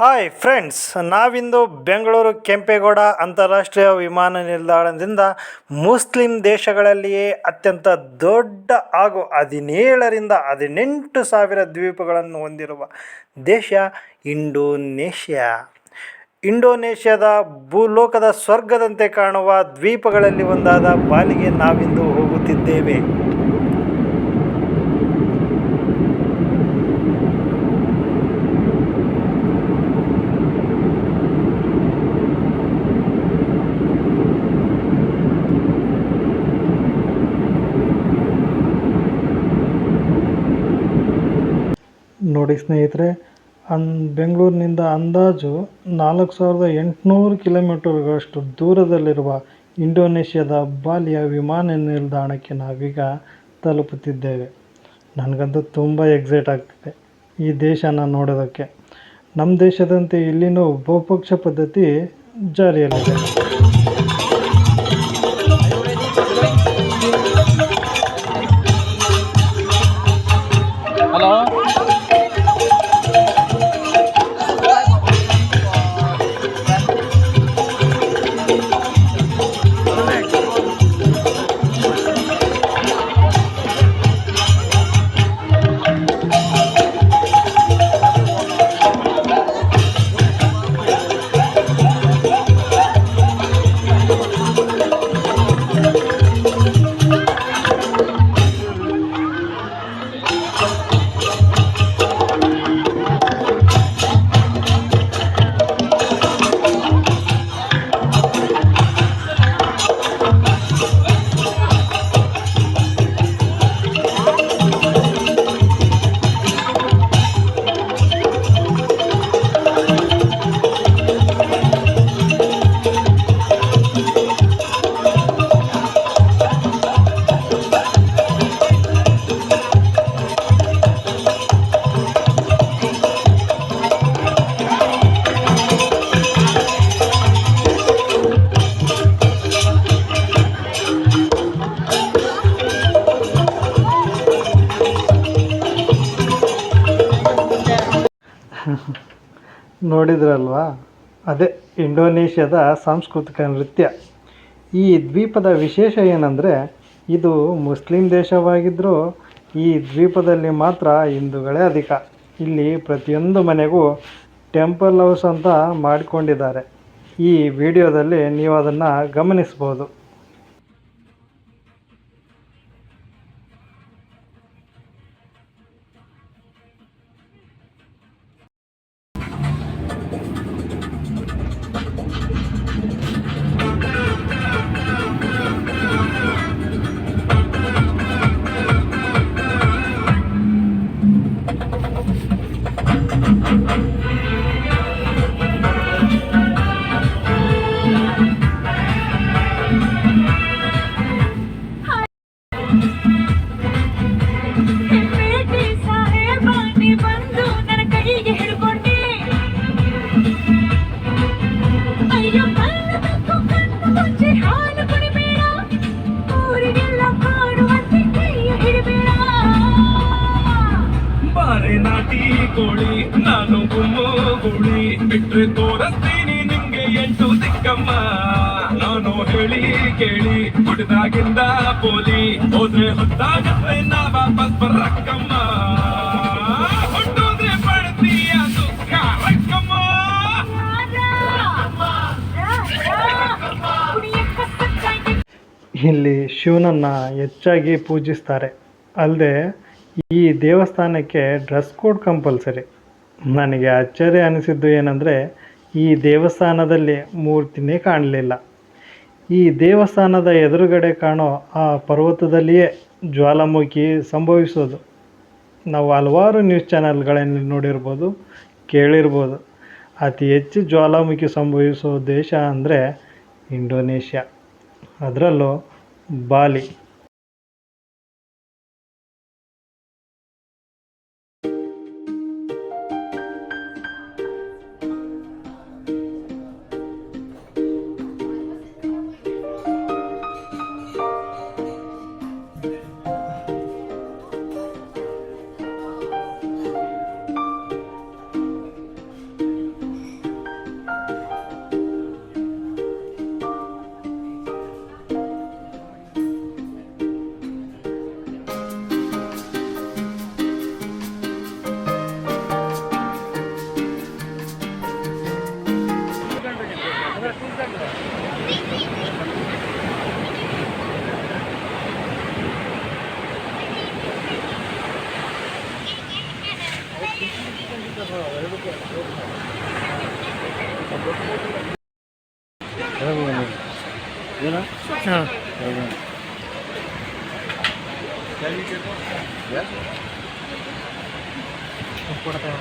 Hi friends ನಾವಿಂದು ಬೆಂಗಳೂರು ಕೆಂಪೇಗೌಡ ಅಂತಾರಾಷ್ಟ್ರೀಯ ವಿಮಾನ ನಿಲ್ದಾಣದಿಂದ ಮುಸ್ಲಿಂ ದೇಶಗಳಲ್ಲಿಯೇ ಅತ್ಯಂತ ದೊಡ್ಡ ಹಾಗೂ ಹದಿನೇಳರಿಂದ ಹದಿನೆಂಟು ಸಾವಿರ ದ್ವೀಪಗಳನ್ನು ಹೊಂದಿರುವ ದೇಶ ಇಂಡೋನೇಷ್ಯಾ. ಇಂಡೋನೇಷ್ಯಾದ ಭೂಲೋಕದ ಸ್ವರ್ಗದಂತೆ ಕಾಣುವ ದ್ವೀಪಗಳಲ್ಲಿ ಒಂದಾದ ಬಾಲಿಗೆ ನಾವಿಂದು ಹೋಗುತ್ತಿದ್ದೇವೆ. ನೋಡಿ ಸ್ನೇಹಿತರೆ, ಅನ್, ಬೆಂಗಳೂರಿನಿಂದ ಅಂದಾಜು ನಾಲ್ಕು ಸಾವಿರದ ಎಂಟುನೂರು ಕಿಲೋಮೀಟರ್ಗಳಷ್ಟು ದೂರದಲ್ಲಿರುವ ಇಂಡೋನೇಷ್ಯಾದ ಬಾಲಿಯ ವಿಮಾನ ನಿಲ್ದಾಣಕ್ಕೆ ನಾವೀಗ ತಲುಪುತ್ತಿದ್ದೇವೆ. ನನಗಂತೂ ತುಂಬ ಎಕ್ಸೈಟ್ ಆಗ್ತಿದೆ ಈ ದೇಶನ ನೋಡೋದಕ್ಕೆ. ನಮ್ಮ ದೇಶದಂತೆ ಇಲ್ಲಿನೂ ಬಹುಪಕ್ಷ ಪದ್ಧತಿ ಜಾರಿಯಲ್ಲಿದೆ. ನೋಡಿದ್ರಲ್ವಾ? ಅದೇ, ಇಂಡೋನೇಷ್ಯಾದ ಸಾಂಸ್ಕೃತಿಕ ನೃತ್ಯ. ಈ ದ್ವೀಪದ ವಿಶೇಷ ಏನಂದರೆ, ಇದು ಮುಸ್ಲಿಂ ದೇಶವಾಗಿದ್ದರೂ ಈ ದ್ವೀಪದಲ್ಲಿ ಮಾತ್ರ ಹಿಂದೂಗಳೇ ಅಧಿಕ. ಇಲ್ಲಿ ಪ್ರತಿಯೊಂದು ಮನೆಗೂ ಟೆಂಪಲ್ ಹೌಸ್ ಅಂತ ಮಾಡಿಕೊಂಡಿದ್ದಾರೆ. ಈ ವಿಡಿಯೋದಲ್ಲಿ ನೀವು ಅದನ್ನು ಗಮನಿಸ್ಬೋದು. ಕೋಳಿ ನಾನು ಗುಮ್ಮು ಗುಳಿ ಬಿಟ್ರೆ ತೋರಿಸ್ತೀನಿ ನಿಮ್ಗೆ ಎಂಟು ದಿಕ್ಕಮ್ಮ ನಾನು ಹೇಳಿ ಕೇಳಿ ಕುಡಿದಾಗಿಂದ ಪೋಲಿ ಹೋದ್ರೆ ಹೊತ್ತಾಗತ್ತೆ ನಾ ವಾಪಸ್ ಬರಕ್ಕಮ್ಮ. ಇಲ್ಲಿ ಶಿವನನ್ನು ಹೆಚ್ಚಾಗಿ ಪೂಜಿಸ್ತಾರೆ. ಅಲ್ಲದೆ ಈ ದೇವಸ್ಥಾನಕ್ಕೆ ಡ್ರೆಸ್ ಕೋಡ್ ಕಂಪಲ್ಸರಿ ನನಗೆ ಆಶ್ಚರ್ಯ ಅನಿಸಿದ್ದು ಏನಂದರೆ, ಈ ದೇವಸ್ಥಾನದಲ್ಲಿ ಮೂರ್ತಿನೇ ಕಾಣಲಿಲ್ಲ. ಈ ದೇವಸ್ಥಾನದ ಎದುರುಗಡೆ ಕಾಣೋ ಆ ಪರ್ವತದಲ್ಲಿಯೇ ಜ್ವಾಲಾಮುಖಿ ಸಂಭವಿಸೋದು. ನಾವು ಹಲವಾರು ನ್ಯೂಸ್ ಚಾನೆಲ್ಗಳಲ್ಲಿ ನೋಡಿರ್ಬೋದು, ಕೇಳಿರ್ಬೋದು. ಅತಿ ಹೆಚ್ಚು ಜ್ವಾಲಾಮುಖಿ ಸಂಭವಿಸೋ ದೇಶ ಅಂದರೆ ಇಂಡೋನೇಷ್ಯಾ. ಅದರಲ್ಲೂ ಬಾಲಿ. ಹಾಂ. ಕೊಡ್ತಾವೆ.